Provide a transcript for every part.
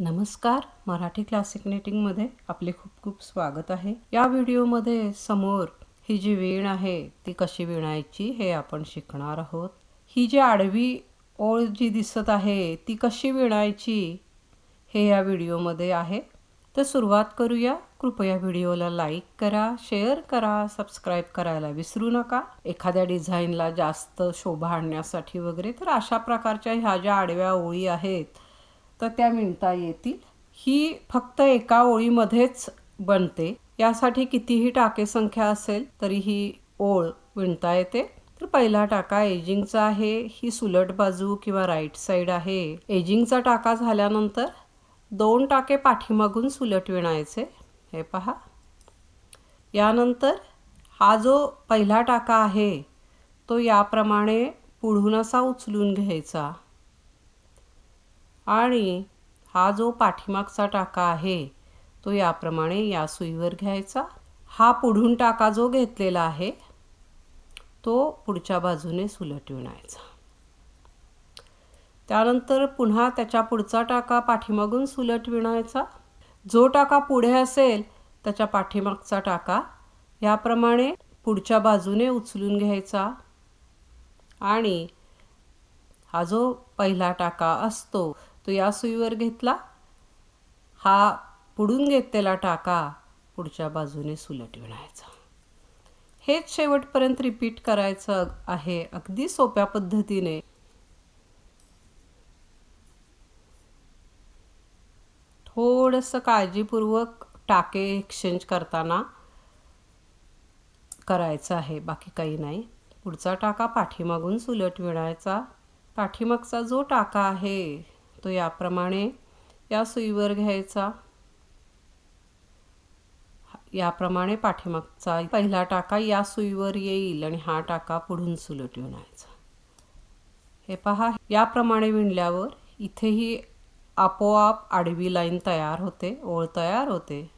नमस्कार मराठी क्लासिक नेटिंगमध्ये आपले खूप खूप स्वागत आहे. या व्हिडिओमध्ये समोर ही जी वीण आहे ती कशी विणायची हे आपण शिकणार आहोत. ही जी आडवी ओळ जी दिसत आहे ती कशी विणायची हे या व्हिडिओमध्ये आहे. तर सुरुवात करूया. कृपया व्हिडिओला लाईक करा शेअर करा सबस्क्राईब करायला विसरू नका. एखाद्या डिझाईनला जास्त शोभा आणण्यासाठी वगैरे तर अशा प्रकारच्या ह्या ज्या आडव्या ओळी आहेत तर त्या विणता येतील. ही फक्त एका ओळीमध्येच बनते. यासाठी कितीही टाके संख्या असेल तरी ही ओळ विणता येते. तर पहिला टाका एजिंगचा आहे. ही सुलट बाजू किंवा राईट साईड आहे. एजिंगचा टाका झाल्यानंतर दोन टाके पाठीमागून सुलट विणायचे. हे पहा. यानंतर हा जो पहिला टाका आहे तो याप्रमाणे पुढून असा उचलून घ्यायचा. आणि हा जो पाठीमागचा टाका आहे तो याप्रमाणे या सुईवर घ्यायचा. हा पुढून टाका जो घेतलेला आहे तो पुढच्या बाजूने सुलट विणायचा त्यानंतर पुन्हा त्याच्या पुढचा टाका पाठीमागून सुलट विणायचा जो टाका पुढे असेल त्याच्या पाठीमागचा टाका याप्रमाणे पुढच्या बाजूने उचलून घ्यायचा. आणि हा जो पहिला टाका असतो तो या सुईवर घेतला. हा पुढून घेतलेला टाका पुढच्या बाजूने सुलट विणायचा. हेच शेवटपर्यंत रिपीट करायचं आहे अगदी सोप्या पद्धतीने. थोडंसं काळजीपूर्वक टाके एक्सचेंज करताना करायचं आहे बाकी काही नाही. पुढचा टाका पाठीमागून सुलट विणायचा. पाठीमागचा जो टाका आहे तो याप्रमाणे या सुईवर घ्यायचा. याप्रमाणे पाठीमागचा पहिला टाका या सुईवर येईल आणि हा टाका पुढून सुलट यायचा हे पहा याप्रमाणे विणल्यावर इथेही आपोआप आडवी लाईन तयार होते ओळ तयार होते.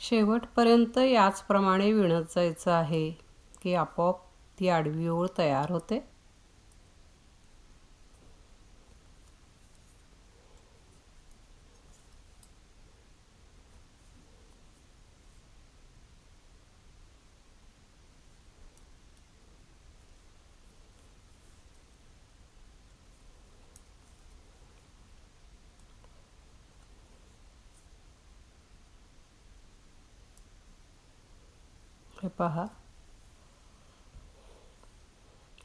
शेवटपर्यंत याचप्रमाणे विणत जायचं आहे की आपोआप ती आडवी ओळ तयार होते. हे पहा.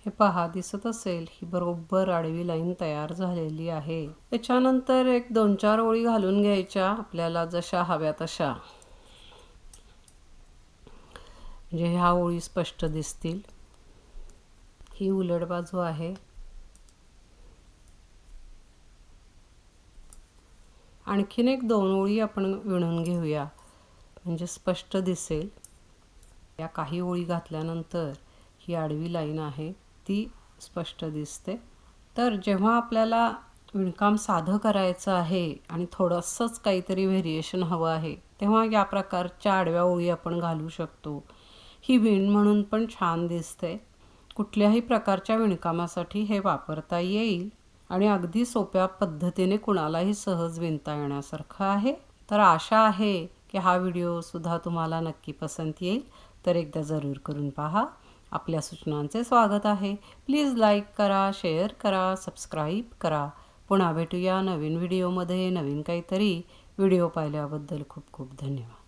हे पहा दिसत असेल ही बरोबर आडवी लाईन तयार झालेली आहे. त्याच्यानंतर एक दोन चार ओळी घालून घ्यायच्या आपल्याला जशा हव्या तशा. म्हणजे ह्या ओळी स्पष्ट दिसतील. ही उलट बाजू आहे. आणखीन एक दोन ओळी आपण विणून घेऊया. म्हणजे स्पष्ट दिसेल. या काही ओळी घातल्यानंतर ही आडवी लाईन आहे ती स्पष्ट दिसते. तर जेव्हा आपल्याला विणकाम साधं करायचं आहे आणि थोडंसंच काहीतरी व्हेरिएशन हवं आहे तेव्हा या प्रकारच्या आडव्या ओळी आपण घालू शकतो. ही विण म्हणून पण छान दिसते. कुठल्याही प्रकारच्या विणकामासाठी हे वापरता येईल आणि अगदी सोप्या पद्धतीने कुणालाही सहज विणता येण्यासारखं आहे. तर आशा आहे की हा व्हिडिओसुद्धा तुम्हाला नक्की पसंत येईल. तर एकदा जरूर करून पहा. आपल्या सूचनांचे स्वागत आहे. प्लीज लाईक करा शेअर करा सबस्क्राईब करा. पुन्हा भेटूया नवीन व्हिडिओमध्ये नवीन काहीतरी व्हिडिओ पाहिल्याबद्दल खूप खूप धन्यवाद.